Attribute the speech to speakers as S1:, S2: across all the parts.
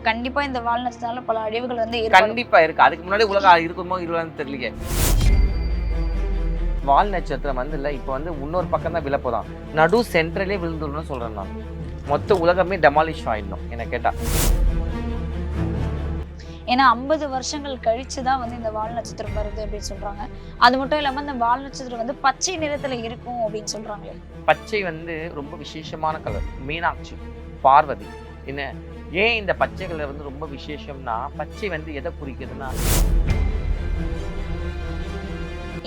S1: அப்ப கண்டிப்பா இந்த வால் நட்சத்திரனால பல அழிவுகள் வந்து ஏற்படும்.
S2: கண்டிப்பா இருக்கு. அதுக்கு முன்னாடி உலகம் இருக்குமோ இல்லைன்னு தெரியலையே. வால் நட்சத்திரம் வந்து இல்லை இப்போ வந்து இன்னொரு பக்கம் தான் விழப்போதான் நடு சென்ட்ரலே விழுந்துடணும்னு சொல்றேன் நான். மொத்த உலகமே டெமாலிஷ் ஆயிடணும் என்ன கேட்டா.
S1: ஏன்னா ஐம்பது வருஷங்கள் கழிச்சு தான் வந்து இந்த வால் நட்சத்திரம் வருது அப்படின்னு சொல்றாங்க. அது மட்டும் இல்லாம இந்த வால் நட்சத்திரம் வந்து பச்சை நிறத்துல இருக்கும் அப்படின்னு சொல்றாங்களே.
S2: பச்சை வந்து ரொம்ப விசேஷமான கலர் மீனாட்சி பார்வதி. என்ன? ஏன் இந்த பச்சை கலர் வந்து ரொம்ப விசேஷம்னா பச்சை வந்து எதை குறிக்குதுன்னா?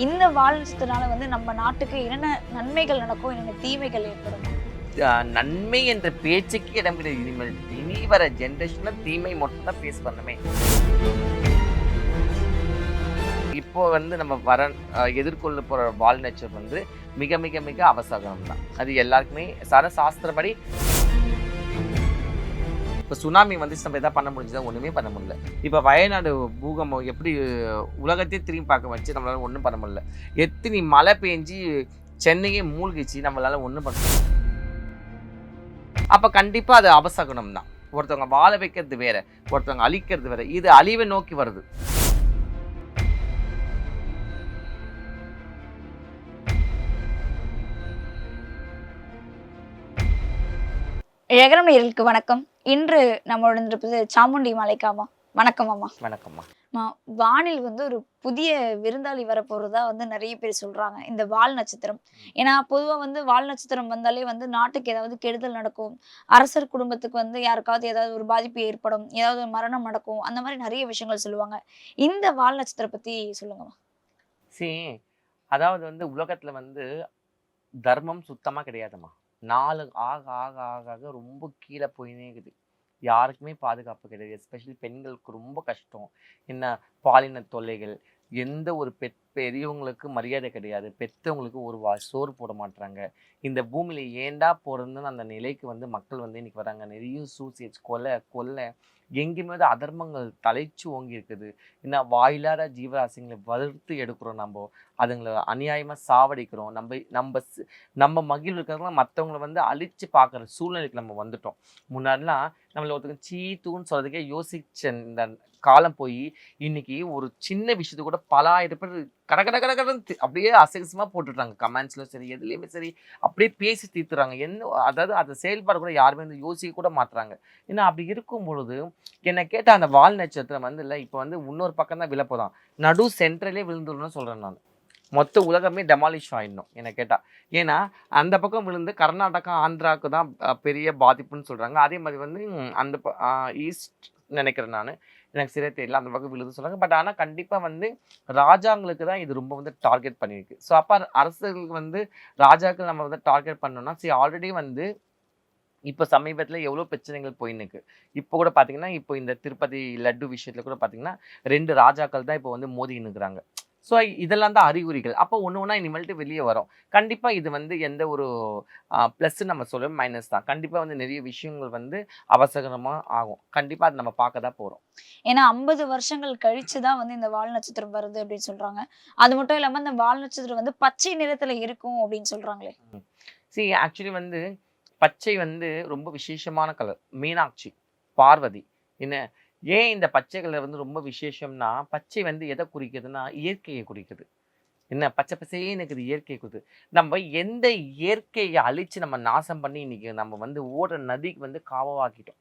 S1: இந்த வால் நட்சத்திரனால வந்து நம்ம நாட்டுக்கு என்னென்ன நன்மைகள் நடக்கும் என்னென்ன தீமைகள் ஏற்படும்?
S2: நன்மை என்ற பேச்சுக்கு இடம் கிடையாது. இனிமேல் இனி வர ஜென்ரேஷன்ல தீமை மட்டும் தான் ஃபேஸ் பண்ணுமே. இப்போ வந்து நம்ம வர எதிர்கொள்ள போற வால் நட்சத்திரம் வந்து மிக மிக மிக அவசரம் தான் அது எல்லாருக்குமே சர சாஸ்திரப்படி இப்போ சுனாமி வந்து நம்ம எதாவது பண்ண முடிஞ்சதா? ஒன்றுமே பண்ண முடியல. இப்போ வயநாடு பூகம்பம் எப்படி உலகத்தையே திரும்பி பார்க்க வச்சு நம்மளால ஒன்றும் பண்ண முடியல. எத்தனை மழை பெஞ்சு சென்னையே மூழ்கிச்சு நம்மளால ஒன்றும் பண்ண முடியல. அப்போ கண்டிப்பாக அது அவசகுணம் தான். ஒருத்தவங்க வாழ வைக்கிறது வேற ஒருத்தவங்க அழிக்கிறது வேற. இது அழிவை நோக்கி வருது.
S1: ஏகரம் நேர்களுக்கு வணக்கம். இன்று நம்மளோட இருப்பது சாமுண்டி மலைக்காமா வணக்கம் அம்மா.
S2: வணக்கம்மா.
S1: வானில் வந்து ஒரு புதிய விருந்தாளி வரப்போறதா வந்து நிறைய பேர் சொல்றாங்க. இந்த வால் நட்சத்திரம். ஏன்னா பொதுவா வந்து வால் நட்சத்திரம் வந்தாலே வந்து நாட்டுக்கு ஏதாவது கெடுதல் நடக்கும். அரசர் குடும்பத்துக்கு வந்து யாருக்காவது ஏதாவது ஒரு பாதிப்பு ஏற்படும். ஏதாவது ஒரு மரணம் நடக்கும். அந்த மாதிரி நிறைய விஷயங்கள் சொல்லுவாங்க. இந்த வால் நட்சத்திரம் பத்தி சொல்லுங்கம்மா.
S2: சி அதாவது வந்து உலகத்துல வந்து தர்மம் சுத்தமா கிடையாதும்மா. நாலு ஆக ஆக ஆக ஆக ரொம்ப கீழே போயினே இருக்குது. யாருக்குமே பாதுகாப்பு கிடையாது. எஸ்பெஷலி பெண்களுக்கு ரொம்ப கஷ்டம். என்ன? பாலின தொல்லைகள் எந்த ஒரு பெட் பெரியவங்களுக்கு மரியாதை கிடையாது. பெற்றவங்களுக்கு ஒரு வா சோறு போட மாட்டுறாங்க இந்த பூமியில் ஏண்டா போகிறதுன்னு அந்த நிலைக்கு வந்து மக்கள் வந்து இன்றைக்கி வராங்க. நிறைய சூசைட்ஸ் கொலை கொள்ளை எங்கேயுமே வந்து அதர்மங்கள் தலைச்சு ஓங்கி இருக்குது. என்ன வாயிலாத ஜீவராசிங்களை வளர்த்து எடுக்கிறோம் நம்ம. அதுங்களை அநியாயமாக சாவடிக்கிறோம். நம்ம நம்ம நம்ம மகிழ் இருக்கிறவங்க மற்றவங்கள வந்து அழித்து பார்க்குற சூழ்நிலைக்கு நம்ம வந்துட்டோம். முன்னாடிலாம் நம்மள ஒருத்தங்க சீத்துன்னு சொல்கிறதுக்கே யோசிச்ச இந்த காலம் போய் இன்னைக்கு ஒரு சின்ன விஷயத்துக்கு கூட பல ஆயிரம் பேர் கட கட கட கடன்னு அப்படியே அசகசமாக போட்டுடுறாங்க. கமெண்ட்ஸ்லையும் சரி எதுலேயுமே சரி அப்படியே பேசி தீர்த்துறாங்க என்ன அதாவது அதை செயல்பாடு கூட யாருமே வந்து யோசிக்க கூட மாட்டுறாங்க ஏன்னா அப்படி இருக்கும் பொழுது என்னை கேட்ட அந்த வால் நட்சத்திரம் வந்து இல்லை இப்போ வந்து இன்னொரு பக்கம் தான் விழப்போதான் நடு சென்ட்ரலே விழுந்துடணும்னு சொல்கிறேன் நான். மொத்த உலகமே டெமாலிஷ் ஆயிடணும் என்னை கேட்டால் ஏன்னா அந்த பக்கம் விழுந்து கர்நாடகா ஆந்திராவுக்கு தான் பெரிய பாதிப்புன்னு சொல்கிறாங்க அதே மாதிரி வந்து அந்த ஈஸ்ட் நினைக்கிறேன் நான். எனக்கு சரியாக தெரியல அந்த பக்கம் விழுது சொல்கிறாங்க பட் ஆனால் கண்டிப்பாக வந்து ராஜாங்களுக்கு தான் இது ரொம்ப வந்து டார்கெட் பண்ணியிருக்கு. ஸோ அப்போ அரசுகளுக்கு வந்து ராஜாக்கள் நம்ம வந்து டார்கெட் பண்ணோம்னா சரி ஆல்ரெடி வந்து இப்போ சமீபத்தில் எவ்வளோ பிரச்சனைகள் போயின்னு இப்போ கூட பார்த்தீங்கன்னா இப்போ இந்த திருப்பதி லட்டு விஷயத்தில் கூட பார்த்தீங்கன்னா ரெண்டு ராஜாக்கள் தான் இப்போ வந்து மோதி நிற்கிறாங்க ஸோ இதெல்லாம் தான் அறிகுறிகள். அப்போ ஒன்று ஒன்றா இனிமேல்ட்டு வெளியே வரும். கண்டிப்பாக இது வந்து எந்த ஒரு ப்ளஸ் நம்ம சொல்ல மைனஸ் தான். கண்டிப்பாக வந்து நிறைய விஷயங்கள் வந்து அவசரமாக ஆகும். கண்டிப்பாக அது நம்ம பார்க்க தான் போகிறோம்
S1: ஏன்னா ஐம்பது வருஷங்கள் கழிச்சு தான் வந்து இந்த வால் நட்சத்திரம் வருது அப்படின்னு சொல்றாங்க. அது மட்டும் இல்லாம இந்த வால் நட்சத்திரம் வந்து பச்சை நிறத்துல இருக்கும் அப்படின்னு சொல்றாங்களே.
S2: see ஆக்சுவலி வந்து பச்சை வந்து ரொம்ப விசேஷமான கலர் மீனாட்சி பார்வதி. என்ன? ஏன் இந்த பச்சை கலர் வந்து ரொம்ப விசேஷம்னா பச்சை வந்து எதை குறிக்குதுன்னா இயற்கையை குறிக்குது. என்ன? பச்சை பசே எனக்கு இது இயற்கை குறிக்குது. நம்ம எந்த இயற்கையை அழித்து நம்ம நாசம் பண்ணி இன்னைக்கு நம்ம வந்து ஓடுற நதிக்கு வந்து காவவாக்கிட்டோம்.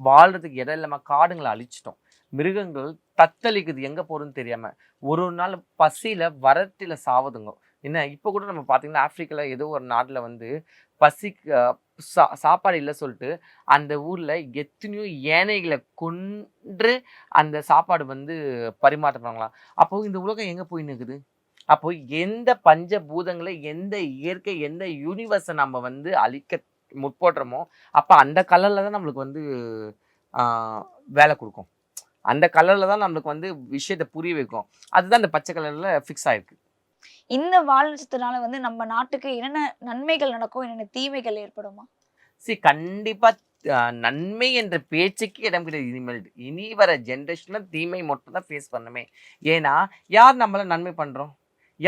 S2: வாழ்கிறதுக்கு இடம் இல்லாமல் காடுங்களை அழிச்சிட்டோம். மிருகங்கள் தத்தளிக்குது. எங்கே போகிறதுன்னு தெரியாமல் ஒரு ஒரு நாள் பசியில் வறட்டில சாவதுங்க. என்ன? இப்போ கூட நம்ம பார்த்திங்கன்னா ஆஃப்ரிக்காவில் ஏதோ ஒரு நாட்டில் வந்து பசிக்கு சா சாப்பாடு இல்லை சொல்லிட்டு அந்த ஊரில் எத்தனையோ யானைகளை கொன்று அந்த சாப்பாடு வந்து பரிமாற்றுறாங்களாம் அப்போது இந்த உலகம் எங்கே போய் நிற்குது அப்போ எந்த பஞ்சபூதங்களை எந்த இயற்கை எந்த யூனிவர்ஸை நம்ம வந்து அழிக்க முற்படுறோமோ அப்போ அந்த கலரில் தான் நம்மளுக்கு வந்து வேலை கொடுக்கும். அந்த கலரில் தான் நம்மளுக்கு வந்து விஷயத்தை புரிய வைக்கும். அதுதான் அந்த பச்சை கலரில் ஃபிக்ஸ் ஆகிருக்கு
S1: இந்த வால் நட்சத்திரனால வந்து நம்ம நாட்டுக்கு என்னென்ன நன்மைகள் நடக்கும்? என்னென்ன தீமைகள் ஏற்படுமா?
S2: சி கண்டிப்பா நன்மை என்ற பேச்சுக்கு இடம் கிடையாது. இனிமேல் இனி வர ஜென்ரேஷன்ல தீமை மட்டும் தான் ஃபேஸ் பண்ணுமே. ஏன்னா யார் நம்மள நன்மை பண்றோம்?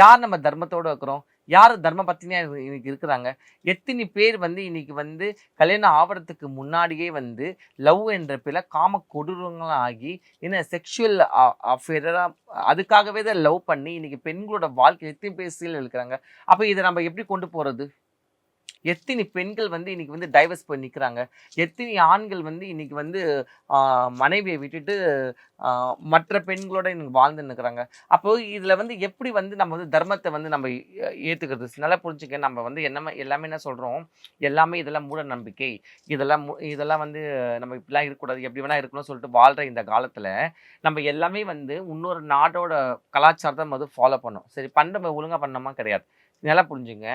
S2: யார் நம்ம தர்மத்தோட இருக்கிறோம்? யார் தர்ம பத்தினியாக இன்னைக்கு இருக்கிறாங்க? எத்தனை பேர் வந்து இன்னைக்கு வந்து கல்யாணம் ஆவறதுக்கு முன்னாடியே வந்து லவ் என்ற பேரில் காம கொடூரங்களாக ஆகி என்ன செக்ஷுவல் அஃபேராக அதுக்காகவே தான் லவ் பண்ணி இன்னைக்கு பெண்களோட வாழ்க்கை எத்தனை பேர் சீல் இருக்கிறாங்க அப்போ இதை நம்ம எப்படி கொண்டு போகிறது எத்தனை பெண்கள் வந்து இன்னைக்கு வந்து டைவர்ஸ் போய் நிற்கிறாங்க எத்தனை ஆண்கள் வந்து இன்னைக்கு வந்து மனைவியை விட்டுட்டு மற்ற பெண்களோட இன்னைக்கு வாழ்ந்து நிற்கிறாங்க அப்போ இதில் வந்து எப்படி வந்து நம்ம வந்து தர்மத்தை வந்து நம்ம ஏ- நல்லா புரிஞ்சுக்க நம்ம வந்து என்ன எல்லாமே என்ன சொல்கிறோம் எல்லாமே இதெல்லாம் மூட நம்பிக்கை. இதெல்லாம் மு- இதெல்லாம் வந்து நம்ம இப்படிலாம் இருக்கக்கூடாது எப்படி வேணா இருக்கணும்னு சொல்லிட்டு வாழ்கிற இந்த காலத்தில் நம்ம எல்லாமே வந்து இன்னொரு நாட்டோட கலாச்சாரத்தை நம்ம வந்து ஃபாலோ பண்ணோம். சரி பண்ண ஒழுங்காக பண்ணோமா? கிடையாது. நல்லா புரிஞ்சுங்க.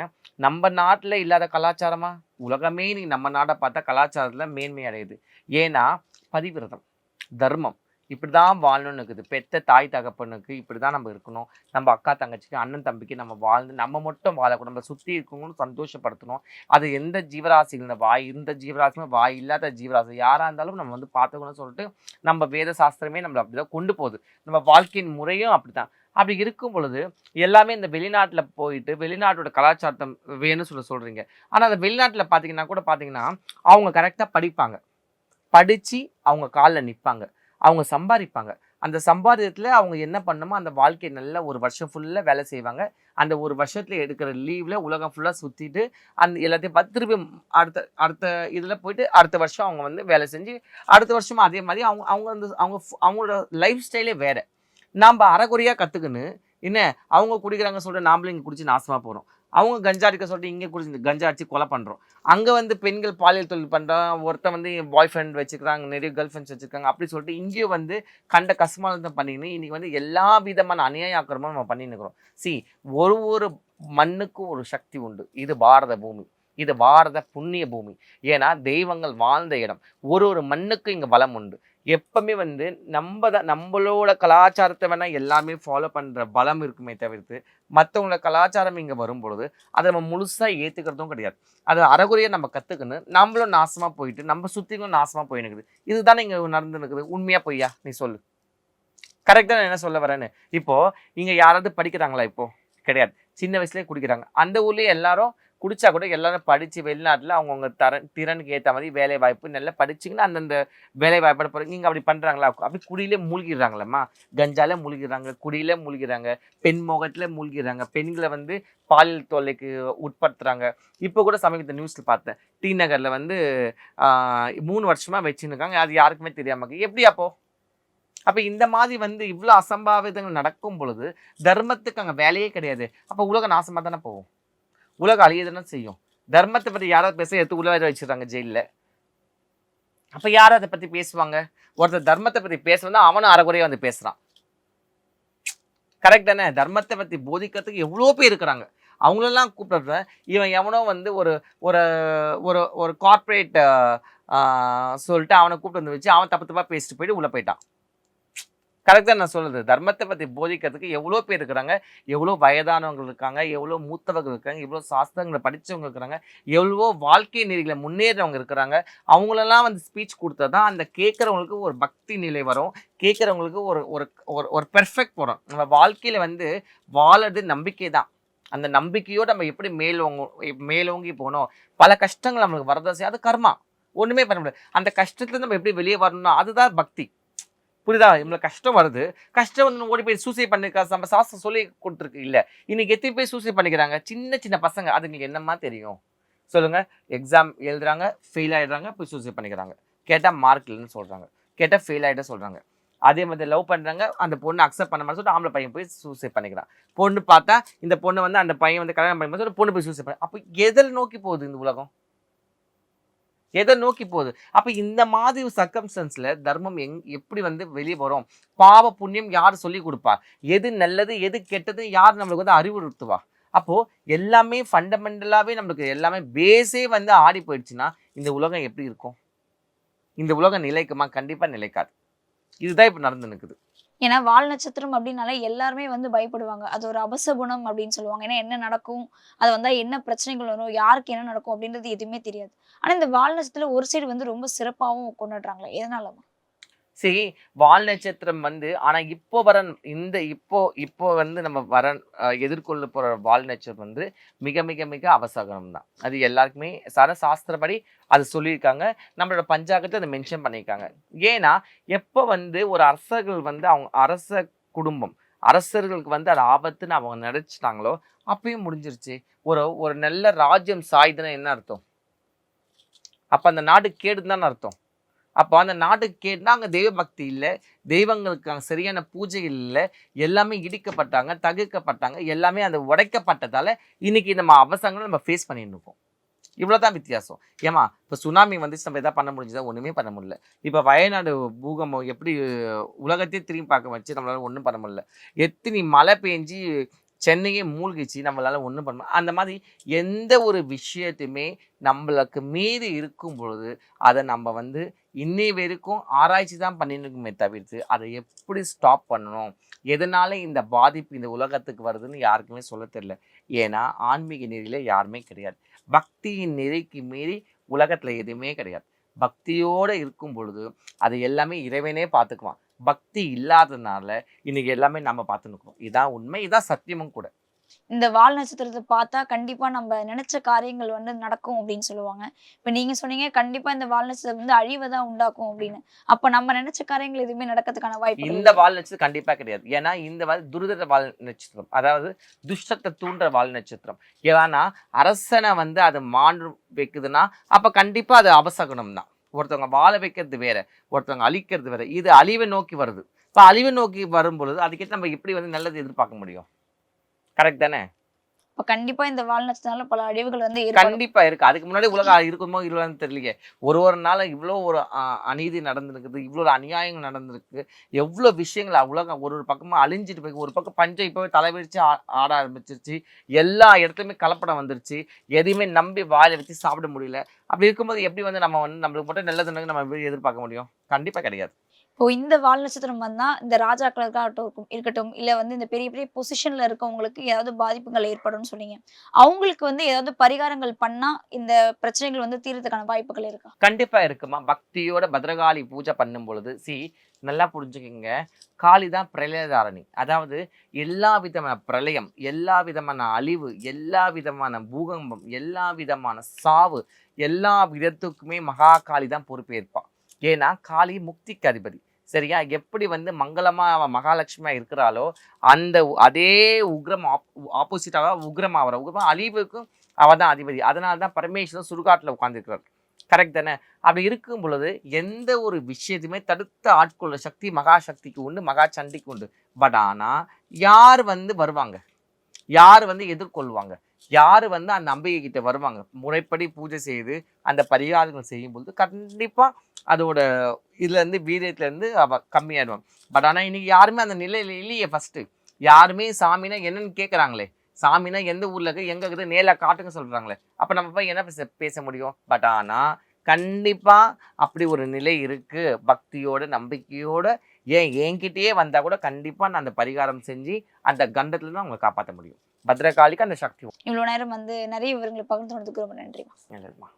S2: நம்ம நாட்டில் இல்லாத கலாச்சாரமா? உலகமே நீ நம்ம நாட்டை பார்த்தா கலாச்சாரத்தில் மேன்மை அடையுது. ஏன்னா பதிவிரதம் தர்மம் இப்படி தான் வாழணும்னு இருக்குது. பெத்த தாய் தகப்பனுக்கு இப்படி தான் நம்ம இருக்கணும். நம்ம அக்கா தங்கச்சிக்கு அண்ணன் தம்பிக்கு நம்ம வாழ்ந்து நம்ம மட்டும் வாழக்கூடாது. நம்ம சுற்றி இருக்கவங்களும் சந்தோஷப்படுத்தணும். அது எந்த ஜீவராசிகள் வாய் இருந்த ஜீவராசியும் வாய் இல்லாத ஜீவராசி. யாராக இருந்தாலும் நம்ம வந்து பார்த்துக்கணும்னு சொல்லிட்டு நம்ம வேத சாஸ்திரமே நம்மளை அப்படிதான் கொண்டு போகுது. நம்ம வாழ்க்கையின் முறையும் அப்படி தான் அப்படி இருக்கும் பொழுது எல்லாமே இந்த வெளிநாட்டில் போயிட்டு வெளிநாட்டோட கலாச்சாரத்தை வேணும்னு சொல்ல சொல்கிறீங்க ஆனால் அந்த வெளிநாட்டில் பார்த்தீங்கன்னா கூட பார்த்தீங்கன்னா அவங்க கரெக்டாக படிப்பாங்க. படித்து அவங்க காலில் நிற்பாங்க அவங்க சம்பாதிப்பாங்க. அந்த சம்பாதியத்தில் அவங்க என்ன பண்ணணுமோ அந்த வாழ்க்கையை நல்ல ஒரு வருஷம் ஃபுல்லாக வேலை செய்வாங்க. அந்த ஒரு வருஷத்தில் எடுக்கிற லீவில் உலகம் ஃபுல்லாக சுற்றிட்டு அந்த எல்லாத்தையும் பார்த்து திருப்பி அடுத்த அடுத்த இதில் போயிட்டு அடுத்த வருஷம் அவங்க வந்து வேலை செஞ்சு அடுத்த வருஷமும் அதே மாதிரி அவங்க அவங்க வந்து அவங்க ஃபு- அவங்களோட லைஃப் ஸ்டைலே வேறு. நாம் அறகுறையாக கற்றுக்குன்னு என்ன அவங்க குடிக்கிறாங்க சொல்லிட்டு நாமளும் இங்கே குடிச்சு நாசமாக போகிறோம் அவங்க கஞ்சா அடிக்க சொல்லிட்டு இங்கே குடிச்சு கஞ்சா அடிச்சு கொலை பண்ணுறோம் அங்கே வந்து பெண்கள் பாலியல் தொழில் பண்ணுறான் ஒருத்தன் வந்து பாய் ஃப்ரெண்ட் வச்சுக்கிறாங்க நிறைய கேர்ள் ஃப்ரெண்ட்ஸ் வச்சுருக்காங்க அப்படி சொல்லிட்டு இங்கேயும் வந்து கண்ட கசமானதம் பண்ணிக்கின்னு இன்றைக்கி வந்து எல்லா விதமான அநியாய ஆக்கிரமும் நம்ம பண்ணின்னுக்கிறோம் சி ஒரு ஒரு மண்ணுக்கும் ஒரு சக்தி உண்டு. இது பாரத பூமி. இது பாரத புண்ணிய பூமி. ஏன்னா தெய்வங்கள் வாழ்ந்த இடம். ஒரு ஒரு மண்ணுக்கும் இங்கே பலம் உண்டு. எப்பவுமே வந்து நம்ம தான் நம்மளோட கலாச்சாரத்தை வேணால் எல்லாமே ஃபாலோ பண்ணுற பலம் இருக்குமே தவிர்த்து மற்றவங்களோட கலாச்சாரம் இங்கே வரும் பொழுது அதை நம்ம முழுசாக ஏற்றுக்கிறதும் கிடையாது. அதை அறகுறையை நம்ம கத்துக்கணும் நம்மளும் நாசமாக போயிட்டு நம்ம சுற்றிலும் நாசமாக போயினுக்குது இதுதானே இங்கே நடந்துருக்குது இருக்குது பொய்யா? நீ சொல்லு. கரெக்டாக நான் என்ன சொல்ல வரேன்னு? இப்போது இங்கே யாராவது படிக்கிறாங்களா இப்போது கிடையாது. சின்ன வயசுலேயே குடிக்கிறாங்க. அந்த ஊர்லேயே எல்லாரும் குடிச்சா கூட எல்லாரும் படிச்சு வெளிநாட்டில் அவங்கவுங்க தர திறனுக்கு ஏற்ற மாதிரி வேலை வாய்ப்பு நல்லா படிச்சிங்கன்னா அந்தந்த வேலை வாய்ப்பு போகிறாங்க நீங்கள் அப்படி பண்ணுறாங்களா அப்படி குடியிலே மூழ்கிடுறாங்களம்மா. கஞ்சால மூழ்கிடுறாங்க குடியில மூழ்கிறாங்க பெண் முகத்தில் மூழ்கிடுறாங்க பெண்களை வந்து பாலியல் தொல்லைக்கு உட்படுத்துகிறாங்க இப்போ கூட சமீபத்த நியூஸில் பார்த்தேன். டி நகரில் வந்து மூணு வருஷமாக வச்சுருக்காங்க அது யாருக்குமே தெரியாமல் எப்படி அப்போ? அப்போ இந்த மாதிரி வந்து இவ்வளோ அசம்பாவிதங்கள் நடக்கும் பொழுது தர்மத்துக்கு அங்கே வேலையே கிடையாது. அப்போ உலக நாசமாக தானே போகும்? உலகம் அழிய தானே செய்யும். தர்மத்தை பத்தி யாராவது பேச எடுத்து உள்ள வச்சிருக்காங்க ஜெயிலில். அப்ப யார் அதை பத்தி பேசுவாங்க? ஒருத்தர் தர்மத்தை பத்தி பேசணும்னா அவனும் அறகுறையாக வந்து பேசுறான். கரெக்ட் தானே? தர்மத்தை பத்தி போதிக்கிறதுக்கு எவ்வளோ பேர் இருக்கிறாங்க. அவங்களெல்லாம் கூப்பிட்ற இவன் எவனோ வந்து ஒரு ஒரு ஒரு ஒரு கார்ப்பரேட் சொல்லிட்டு அவனை கூப்பிட்டு வந்து வச்சு அவன் தப்பு தப்பா பேசிட்டு போயிட்டு உள்ள போயிட்டான். கரெக்டாக நான் சொல்கிறது தர்மத்தை பற்றி போதிக்கிறதுக்கு எவ்வளோ பேர் இருக்கிறாங்க எவ்வளோ வயதானவங்க இருக்காங்க எவ்வளோ மூத்தவர்கள் இருக்காங்க எவ்வளோ சாஸ்திரங்களை படித்தவங்க இருக்கிறாங்க எவ்வளோ வாழ்க்கை நெறிகளை முன்னேறவங்க இருக்கிறாங்க. அவங்களெல்லாம் வந்து ஸ்பீச் கொடுத்தா தான் அந்த கேட்குறவங்களுக்கு ஒரு பக்தி நிலை வரும். கேட்குறவங்களுக்கு ஒரு ஒரு ஒரு ஒரு பெர்ஃபெக்ட் வரும். நம்ம வாழ்க்கையில் வந்து வாழறது நம்பிக்கை தான். அந்த நம்பிக்கையோடு நம்ம எப்படி மேலோங்க மேலோங்கி போகணும்? பல கஷ்டங்கள் நம்மளுக்கு வரதா செய்யும் அது கர்மா. ஒன்றுமே பண்ண முடியாது. அந்த கஷ்டத்துலேருந்து நம்ம எப்படி வெளியே வரணும்னா அதுதான் பக்தி. புரியுதா? இவ்வளோ கஷ்டம் வருது. கஷ்டம் வந்து ஓடி போய் சூசைட் பண்ணிருக்கா நம்ம சாஸ்திரம் சொல்லி கொடுத்துருக்கு இல்லை. இன்னைக்கு எத்தனை பேர் சூசைட் பண்ணிக்கிறாங்க? சின்ன சின்ன பசங்க. அதுங்களுக்கு என்னமா தெரியும்? சொல்லுங்க. எக்ஸாம் எழுதுறாங்க ஃபெயில் ஆகிடுறாங்க போய் சூசைட் பண்ணிக்கிறாங்க. கேட்டால் மார்க் இல்லைன்னு சொல்கிறாங்க கேட்டால் ஃபெயில் ஆகிட்ட சொல்கிறாங்க அதே மாதிரி லவ் பண்ணுறாங்க அந்த பொண்ணு அக்செப்ட் பண்ண மாதிரி சொல்லிட்டு ஆம்பளை பையன் போய் சூசைட் பண்ணிக்கிறான். பொண்ணு பார்த்தா இந்த பொண்ணு வந்து அந்த பையன் வந்து கல்யாணம் பண்ணி சொல்லிட்டு பொண்ணு போய் சூசைட் பண்ண அப்போ எதில் நோக்கி போகுது இந்த உலகம்? எதை நோக்கி போகுது? அப்போ இந்த மாதிரி சர்க்கம்ஸ்டன்ஸில் தர்மம் எங் எப்படி வந்து வெளியே வரும்? பாவ புண்ணியம் யார் சொல்லி கொடுப்பா? எது நல்லது எது கெட்டது யார் நம்மளுக்கு வந்து அறிவுறுத்துவா? அப்போது எல்லாமே ஃபண்டமெண்டலாகவே நம்மளுக்கு எல்லாமே பேஸே வந்து ஆடி போயிடுச்சுன்னா இந்த உலகம் எப்படி இருக்கும்? இந்த உலகம் நிலைக்குமா? கண்டிப்பாக நிலைக்காது. இதுதான் இப்போ நடந்து நிக்குது.
S1: ஏன்னா வால் நட்சத்திரம் அப்படின்னாலே எல்லாருமே வந்து பயப்படுவாங்க. அது ஒரு அபசகுணம் அப்படின்னு சொல்லுவாங்க. ஏன்னா என்ன நடக்கும்? அது வந்தா என்ன பிரச்சனைகள் வரும்? யாருக்கு என்ன நடக்கும்? அப்படின்றது எதுவுமே தெரியாது. ஆனா இந்த வால் நட்சத்திரம் ஒரு சைடு வந்து ரொம்ப சிறப்பாகவும் கொண்டாடுறாங்களே. எதனாலமா
S2: சரி வால் நட்சத்திரம் வந்து ஆனால் இப்போ வர இந்த இப்போ இப்போ வந்து நம்ம வர எதிர்கொள்ள போகிற வால் நட்சத்திரம் வந்து மிக மிக மிக அவசரம் தான். அது எல்லாருக்குமே சர சாஸ்திரப்படி அது சொல்லியிருக்காங்க. நம்மளோட பஞ்சாங்கத்தை அதை மென்ஷன் பண்ணியிருக்காங்க. ஏன்னா எப்போ வந்து ஒரு அரசர்கள் வந்து அவங்க அரச குடும்பம் அரசர்களுக்கு வந்து அது ஆபத்துன்னு அவங்க நினைச்சிட்டாங்களோ அப்பயும் முடிஞ்சிருச்சு. ஒரு ஒரு நல்ல ராஜ்யம் சாயுதுன்னா என்ன அர்த்தம்? அப்போ அந்த நாடு கேடுன்னு தானே அர்த்தம்? அப்போ அந்த நாட்டுக்கு கேட்டால் அங்கே தெய்வ பக்தி இல்லை தெய்வங்களுக்கு அங்கே சரியான பூஜைகள் இல்லை எல்லாமே இடிக்கப்பட்டாங்க தகுக்கப்பட்டாங்க எல்லாமே அந்த உடைக்கப்பட்டதால் இன்னைக்கு நம்ம அவசரங்களை நம்ம ஃபேஸ் பண்ணிட்டு இருக்கோம். இவ்வளோதான் வித்தியாசம். ஏமா இப்போ சுனாமி வந்துச்சு நம்ம எதாவது பண்ண முடிஞ்சதா? ஒன்றுமே பண்ண முடியல. இப்போ வயநாடு பூகம்பம் எப்படி உலகத்தையே திரும்பி பார்க்க வச்சு நம்மளால ஒன்றும் பண்ண முடியல. எத்தனை மழை பெஞ்சு சென்னையே மூழ்கிச்சு நம்மளால் ஒன்றும் பண்ண அந்த மாதிரி எந்த ஒரு விஷயத்தையுமே நம்மளுக்கு மீறி இருக்கும் பொழுது அதை நம்ம வந்து இன்னை வரைக்கும் ஆராய்ச்சி தான் பண்ணிருக்குமே தவிர்த்து அதை எப்படி ஸ்டாப் பண்ணணும்? எதனால இந்த பாதிப்பு இந்த உலகத்துக்கு வருதுன்னு யாருக்குமே சொல்ல தெரியல. ஏன்னா ஆன்மீக நெறியில் யாருமே கிடையாது. பக்தியின் நெறிக்கு மீறி உலகத்தில் எதுவுமே கிடையாது. பக்தியோடு இருக்கும் பொழுது அது எல்லாமே இறைவனே பார்த்துக்குவான். பக்தி இல்லாததுனால இன்றைக்கி எல்லாமே நம்ம பார்த்துன்னு இதான் உண்மை இதான் சத்தியமும் கூட.
S1: இந்த வால் நட்சத்திரத்தை பார்த்தா கண்டிப்பா நம்ம நினைச்ச காரியங்கள் வந்து நடக்கும் அப்படின்னு சொல்லுவாங்க. இப்ப நீங்க சொன்னீங்க கண்டிப்பா இந்த வால் நட்சத்திரம் வந்து அழிவதா உண்டாக்கும் அப்படின்னு. அப்ப நம்ம நினைச்ச காரியங்கள் எதுவுமே நடக்கிறதுக்கான வாய்ப்பு
S2: இந்த வால் நட்சத்திரம் கண்டிப்பா கிடையாது. ஏன்னா இந்த வால் துரித வால் நட்சத்திரம் அதாவது துஷ்டத்தை தூண்டுற வால் நட்சத்திரம். ஏன்னா அரசனை வந்து அது மாண்டு வைக்குதுன்னா அப்ப கண்டிப்பா அது அவசகுணம் தான். ஒருத்தவங்க வாழ வைக்கிறது வேற ஒருத்தவங்க அழிக்கிறது வேற. இது அழிவை நோக்கி வருது. இப்ப அழிவை நோக்கி வரும் பொழுது அதுக்கிட்ட நம்ம எப்படி வந்து நல்லது எதிர்பார்க்க முடியும்? கரெக்ட் தானே?
S1: அப்ப கண்டிப்பா இந்த வால் நட்சத்திரனால பல அழிவுகள் வந்து
S2: கண்டிப்பா இருக்கு. அதுக்கு முன்னாடி உலகம் இருக்குமோ இல்லைன்னு தெரியலையே. ஒரு ஒரு நாள் இவ்வளோ ஒரு அநீதி நடந்திருக்குது இவ்வளோ ஒரு அநியாயம் நடந்திருக்கு. எவ்வளோ விஷயங்கள் உலகம் ஒரு ஒரு பக்கமா அழிஞ்சிட்டு போய் ஒரு பக்கம் பஞ்சம் இப்போவே தலைவிரிச்சு ஆட ஆரம்பிச்சிருச்சு. எல்லா இடத்துலையுமே கலப்படம் வந்துருச்சு. எதையுமே நம்பி வாயில வச்சு சாப்பிட முடியல. அப்படி இருக்கும்போது எப்படி வந்து நம்ம வந்து நம்மளுக்கு மட்டும் நல்லது நம்ம எதிர்பார்க்க முடியும்? கண்டிப்பா கிடையாது.
S1: இப்போ இந்த வால் நட்சத்திரம் வந்தா இந்த ராஜாக்களுக்காகட்டும் இருக்கும் இருக்கட்டும் இல்ல வந்து இந்த பெரிய பெரிய பொசிஷன்ல இருக்கவங்களுக்கு ஏதாவது பாதிப்புகள் ஏற்படும்னு சொன்னீங்க. அவங்களுக்கு வந்து ஏதாவது பரிகாரங்கள் பண்ணா இந்த பிரச்சனைகள் வந்து தீர்றதுக்கான வாய்ப்புகள் இருக்கா?
S2: கண்டிப்பா இருக்குமா. பக்தியோட பத்ரகாளி பூஜை பண்ணும் பொழுது சி நல்லா புரிஞ்சுக்கோங்க. காளி தான் பிரளயதாரணி. அதாவது எல்லா விதமான பிரளயம் எல்லா விதமான அழிவு எல்லா விதமான பூகம்பம் எல்லா விதமான சாவு எல்லா விதத்துக்குமே மகா காளி தான் பொறுப்பேற்பான் ஏன்னா காளி முக்திக்கு அதிபதி. சரியா? எப்படி வந்து மங்களமாக அவன் மகாலட்சுமியாக இருக்கிறாளோ அந்த அதே உக்ரம் ஆப்போசிட்டாக உக்ரம் ஆகிறா உக்ரம் அழிவுக்கும் அவ தான் அதிபதி. அதனால தான் பரமேஸ்வரன் சுடுகாட்டில் உட்காந்துருக்கிறார் கரெக்ட் தானே? அப்படி இருக்கும் பொழுது எந்த ஒரு விஷயத்தையுமே தடுத்து ஆட்கொள்ள சக்தி மகா சக்திக்கு உண்டு மகா சண்டிக்கு உண்டு. பட் ஆனால் யார் வந்து வருவாங்க? யார் வந்து எதிர்கொள்வாங்க? யார் வந்து அந்த அம்பிகை கிட்ட வருவாங்க? முறைப்படி பூஜை செய்து அந்த பரிகாரங்கள் செய்யும் பொழுது அதோட இதுல இருந்து வீரியத்துல இருந்து அவ கம்மியாயிடுவாங்க பட் ஆனா இன்னைக்கு யாருமே அந்த நிலையில இல்லையே ஃபர்ஸ்ட் யாருமே சாமினா என்னன்னு கேக்குறாங்களே? சாமினா எந்த ஊர்ல இருக்கு எங்க இருக்குது நேர்ல காட்டுங்க சொல்றாங்களே? அப்ப நம்ம போய் என்ன பேச பேச முடியும்? பட் ஆனா கண்டிப்பா அப்படி ஒரு நிலை இருக்கு. பக்தியோட நம்பிக்கையோட ஏன் என்கிட்டயே வந்தா கூட கண்டிப்பா நான் அந்த பரிகாரம் செஞ்சு அந்த கண்டத்துல இருந்து அவங்களை காப்பாற்ற முடியும். பத்ரகாளிக்கு அந்த சக்தி
S1: இவ்வளவு நேரம் வந்து நிறைய விவரங்களை பகிர்ந்து கொண்டதுக்கு ரொம்ப நன்றி
S2: நல்லதுமா